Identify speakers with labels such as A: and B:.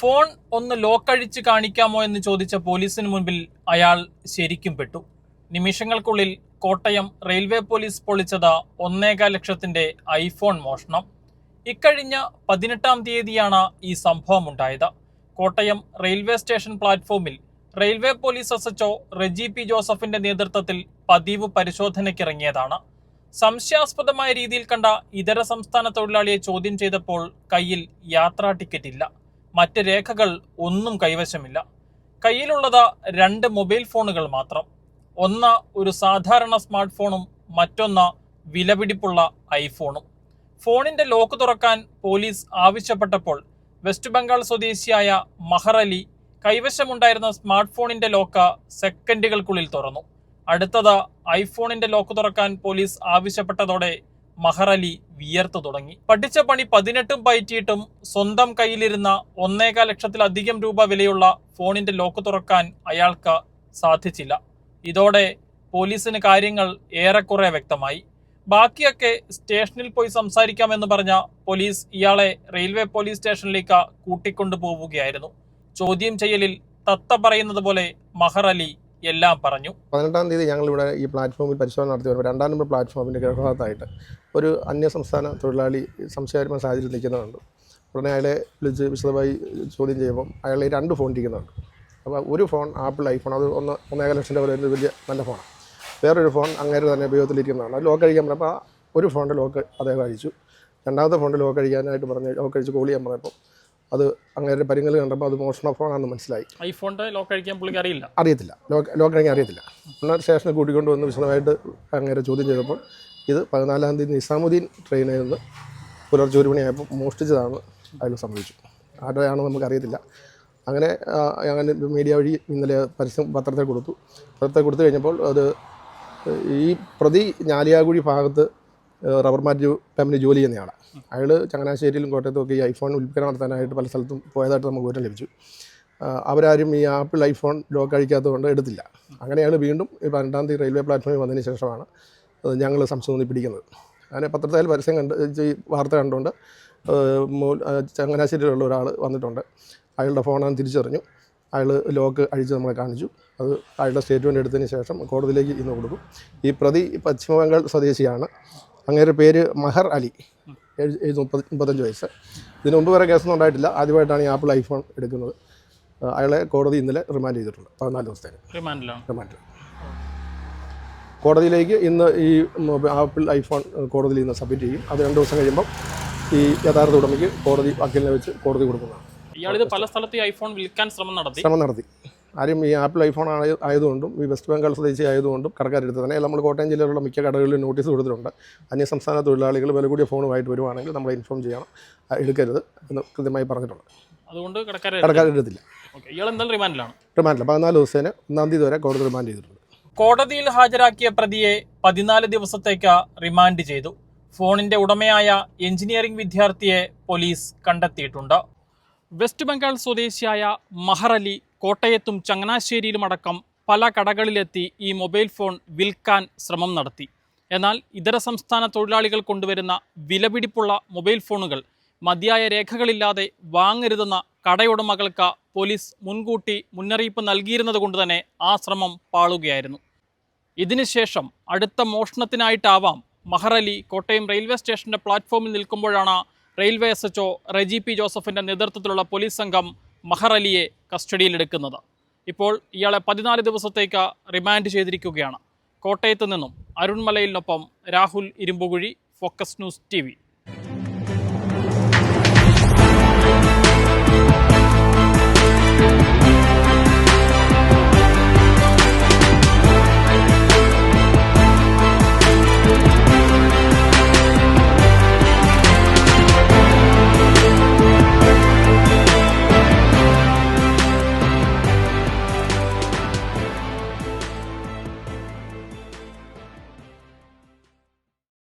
A: Phone ഒന്ന് lock അഴിച്ച് കാണിക്കാമോ എന്ന് ചോദിച്ച പോലീസിന് മുൻപിൽ അയാൾ ശരിക്കും പെട്ടു. നിമിഷങ്ങൾക്കുള്ളിൽ കോട്ടയം റെയിൽവേ പോലീസ് പൊളിച്ചത് ഒന്നേകാൽ ലക്ഷത്തിന്റെ ഐഫോൺ മോഷണം. ഇക്കഴിഞ്ഞ പതിനെട്ടാം തീയതിയാണ് ഈ സംഭവം ഉണ്ടായത്. കോട്ടയം റെയിൽവേ സ്റ്റേഷൻ പ്ലാറ്റ്ഫോമിൽ railway police S H O Reji P ജോസഫിന്റെ നേതൃത്വത്തിൽ പതിവ് പരിശോധനയ്ക്കിറങ്ങിയതാണ്. സംശയാസ്പദമായ രീതിയിൽ കണ്ട ഇതര സംസ്ഥാന തൊഴിലാളിയെ ചോദ്യം ചെയ്തപ്പോൾ കയ്യിൽ യാത്രാ ടിക്കറ്റ് ഇല്ല മറ്റ് രേഖകൾ ഒന്നും കൈവശമില്ല. കയ്യിലുള്ളത് രണ്ട് മൊബൈൽ ഫോണുകൾ മാത്രം. ഒന്ന് ഒരു സാധാരണ സ്മാർട്ട് ഫോണും മറ്റൊന്ന് വിലപിടിപ്പുള്ള ഐഫോണും. ഫോണിന്റെ ലോക്ക് തുറക്കാൻ പോലീസ് ആവശ്യപ്പെട്ടപ്പോൾ വെസ്റ്റ് ബംഗാൾ സ്വദേശിയായ മഹറലി കൈവശമുണ്ടായിരുന്ന സ്മാർട്ട് ഫോണിന്റെ ലോക്ക് സെക്കൻഡുകൾക്കുള്ളിൽ തുറന്നു. അടുത്തത് ഐഫോണിന്റെ ലോക്ക് തുറക്കാൻ പോലീസ് ആവശ്യപ്പെട്ടതോടെ മഹർ അലി വിയർത്തു തുടങ്ങി. പഠിച്ച പണി പതിനെട്ടും പയറ്റിയിട്ടും സ്വന്തം കയ്യിലിരുന്ന ഒന്നേകാൽ ലക്ഷത്തിലധികം രൂപ വിലയുള്ള ഫോണിന്റെ ലോക്ക് തുറക്കാൻ അയാൾക്ക് സാധിച്ചില്ല. ഇതോടെ പോലീസിന് കാര്യങ്ങൾ ഏറെക്കുറെ വ്യക്തമായി. ബാക്കിയൊക്കെ സ്റ്റേഷനിൽ പോയി സംസാരിക്കാമെന്ന് പറഞ്ഞ പോലീസ് ഇയാളെ റെയിൽവേ പോലീസ് സ്റ്റേഷനിലേക്ക് കൂട്ടിക്കൊണ്ടു പോവുകയായിരുന്നു ചോദ്യം ചെയ്യലിൽ തത്ത പറയുന്നത് പോലെ മഹർ അലി എല്ലാം പറഞ്ഞു.
B: പതിനെട്ടാം തീയതി ഞങ്ങൾ ഇവിടെ ഈ പ്ലാറ്റ്ഫോമിൽ പരിശോധന നടത്തി വരുമ്പോൾ രണ്ടാം നമ്പർ പ്ലാറ്റ്ഫോമിന്റെ കിഴക്കുഭാഗത്തായിട്ട് ഒരു അന്യസംസ്ഥാന തൊഴിലാളി സംശയകരമായ സാഹചര്യത്തിൽ നിൽക്കുന്നുണ്ട് ഉടനെ അയാളെ വിളിച്ച് വിശദമായി ചോദ്യം ചെയ്യുമ്പം അയാളെ രണ്ട് ഫോൺ ഇരിക്കുന്നുണ്ട്. അപ്പോൾ ഒരു ഫോൺ ആപ്പിൾ ഐഫോൺ അത് ഒന്ന് ഒന്നേകാൽ ലക്ഷം രൂപ വരുന്ന വലിയ നല്ല ഫോണാണ്. വേറൊരു ഫോൺ അങ്ങേര് തന്നെ ഉപയോഗത്തിലിരിക്കുന്നതാണ്. അത് ലോക്ക് അഴിക്കാൻ പറഞ്ഞപ്പോൾ ഒരു ഫോണിന്റെ ലോക്ക് അദ്ദേഹം അഴിച്ചു. രണ്ടാമത്തെ ഫോണിന്റെ ലോക്ക് അഴിക്കാനായിട്ട് പറഞ്ഞ് ലോക്ക് അഴിച്ച് കോൾ ചെയ്യാൻ പറഞ്ഞപ്പോൾ അത് അങ്ങനെ പരിങ്ങൽ കണ്ടപ്പോൾ അത് മോഷണ ഫോണാണെന്ന് മനസ്സിലായി.
A: ഐഫോണിന്റെ ലോക്ക് അഴിക്കാൻ പുള്ളിക്ക് അറിയില്ല.
B: അറിയത്തില്ല. ലോക്ക് ലോക്ക് അഴിക്കാൻ അറിയത്തില്ല. എന്നാൽ സ്റ്റേഷനിൽ കൂട്ടിക്കൊണ്ട് വന്ന് വിശദമായിട്ട് അങ്ങനെ ചോദ്യം ചെയ്തപ്പോൾ ഇത് പതിനാലാം തീയതി നിസാമുദ്ദീൻ ട്രെയിനിൽ നിന്ന് പുലർച്ചെ ഒരു മണിയായപ്പോൾ മോഷ്ടിച്ചതാണ് അതിൽ സംഭവിച്ചു. ആരുടെയാണെന്ന് നമുക്ക് അറിയത്തില്ല. അങ്ങനെ അങ്ങനെ മീഡിയ വഴി ഇന്നലെ പരസ്യം പത്രത്തിൽ കൊടുത്തു. പത്രത്തിൽ കൊടുത്തു കഴിഞ്ഞപ്പോൾ അത് ഈ പ്രതി ഞാലിയാകുഴി ഭാഗത്ത് റബ്ബർ മാറ്റ് കമ്പനി ജോലി ചെയ്യുന്നതാണ് അയാൾ ചങ്ങനാശ്ശേരിയിലും കോട്ടയത്തും ഒക്കെ ഈ ഐഫോൺ വിൽപ്പന നടത്താനായിട്ട് പല സ്ഥലത്തും പോയതായിട്ട് നമുക്ക് വിവരം ലഭിച്ചു. അവരാരും ഈ ആപ്പിൾ ഐഫോൺ ലോക്ക് അഴിക്കാത്തതുകൊണ്ട് എടുത്തില്ല. അങ്ങനെയാണ് വീണ്ടും ഈ പന്ത്രണ്ടാം തീയതി റെയിൽവേ പ്ലാറ്റ്ഫോമിൽ വന്നതിന് ശേഷമാണ് ഞങ്ങൾ സംശയം പിടിക്കുന്നത്. അങ്ങനെ പത്രത്തിൽ പരസ്യം കണ്ട് വാർത്ത കണ്ടുകൊണ്ട് ചങ്ങനാശ്ശേരിയിലുള്ള ഒരാൾ വന്നിട്ടുണ്ട്. അയാളുടെ ഫോണാണ് തിരിച്ചറിഞ്ഞു. അയാൾ ലോക്ക് അഴിച്ച് നമ്മളെ കാണിച്ചു. അത് അയാളുടെ സ്റ്റേറ്റ്മെന്റ് എടുത്തതിന് ശേഷം കോടതിയിലേക്ക് ഇന്ന് കൊടുക്കും. ഈ പ്രതി പശ്ചിമ ബംഗാൾ സ്വദേശിയാണ്. അങ്ങേരുടെ പേര് മഹർ അലി. ഏഴ് മുപ്പത് മുപ്പത്തഞ്ച് വയസ്സ്. ഇതിനു മുമ്പ് വരെ കേസൊന്നും ഉണ്ടായിട്ടില്ല. ആദ്യമായിട്ടാണ് ഈ ആപ്പിൾ ഐഫോൺ എടുക്കുന്നത്. അയാളെ കോടതി ഇന്നലെ റിമാൻഡ് ചെയ്തിട്ടുണ്ട്. പതിനാല് ദിവസത്തേക്ക്. റിമാൻഡ്. കോടതിയിലേക്ക് ഇന്ന് ഈ ആപ്പിൾ ഐഫോൺ കോടതിയിൽ ഇന്ന് സബ്മിറ്റ് ചെയ്യും. അത് രണ്ട് ദിവസം കഴിയുമ്പോൾ ഈ യഥാർത്ഥ ഉടമയ്ക്ക് കോടതി വക്കീലിനെ വെച്ച് കോടതി കൊടുക്കുന്നതാണ്.
A: ഇയാളിത് പല സ്ഥലത്ത് ഐഫോൺ വിൽക്കാൻ ശ്രമം നടത്തി.
B: ശ്രമം നടത്തി. ആരും ഈ ആപ്പിൾ ഐഫോൺ ആയ ആയതുകൊണ്ടും ഈ വെസ്റ്റ് ബംഗാൾ സ്വദേശി ആയതുകൊണ്ടും കടക്കാരെടുത്ത് തന്നെ നമ്മൾ കോട്ടയം ജില്ലയിലുള്ള മിക്ക കടകളിലും നോട്ടീസ് കൊടുത്തിട്ടുണ്ട്. അന്യസംസ്ഥാന തൊഴിലാളികൾ വില കൂടിയ ഫോണുമായിട്ട് വരുവാണെങ്കിൽ നമ്മളെ ഇൻഫോം ചെയ്യണം. എടുക്കരുത് എന്ന് കൃത്യമായി പറഞ്ഞിട്ടുണ്ട്.
A: അതുകൊണ്ട് കടക്കാരെ
B: കടക്കാരെടുത്തില്ല.
A: റിമാൻഡിലാണ്
B: റിമാൻഡില്ല പതിനാല് ദിവസേന ഒന്നാം തീയതി വരെ കോടതി റിമാൻഡ് ചെയ്തിട്ടുണ്ട്.
A: കോടതിയിൽ ഹാജരാക്കിയ പ്രതിയെ പതിനാല് ദിവസത്തേക്ക് റിമാൻഡ് ചെയ്തു. ഫോണിന്റെ ഉടമയായ എഞ്ചിനീയറിംഗ് വിദ്യാർത്ഥിയെ പോലീസ് കണ്ടെത്തിയിട്ടുണ്ട്. വെസ്റ്റ് ബംഗാൾ സ്വദേശിയായ മഹർ അലി കോട്ടയത്തും ചങ്ങനാശ്ശേരിയിലുമടക്കം പല കടകളിലെത്തി ഈ മൊബൈൽ ഫോൺ വിൽക്കാൻ ശ്രമം നടത്തി. എന്നാൽ ഇതര സംസ്ഥാന തൊഴിലാളികൾ കൊണ്ടുവരുന്ന വിലപിടിപ്പുള്ള മൊബൈൽ ഫോണുകൾ മതിയായ രേഖകളില്ലാതെ വാങ്ങരുതെന്ന കടയുടമകൾക്ക് പോലീസ് മുൻകൂട്ടി മുന്നറിയിപ്പ് നൽകിയിരുന്നത് കൊണ്ട് തന്നെ ആ ശ്രമം പാളുകയായിരുന്നു. ഇതിനുശേഷം അടുത്ത മോഷണത്തിനായിട്ടാവാം മഹറലി കോട്ടയം റെയിൽവേ സ്റ്റേഷന്റെ പ്ലാറ്റ്ഫോമിൽ നിൽക്കുമ്പോഴാണ് railway S H O Reji P ജോസഫിന്റെ നേതൃത്വത്തിലുള്ള പോലീസ് സംഘം മഹർ അലിയെ കസ്റ്റഡിയിലെടുക്കുന്നത്. ഇപ്പോൾ ഇയാളെ പതിനാല് ദിവസത്തേക്ക് റിമാൻഡ് ചെയ്തിരിക്കുകയാണ്. കോട്ടയത്ത് നിന്നും അരുൺമലയിലിനൊപ്പം Rahul Irumbukuzhi focus news T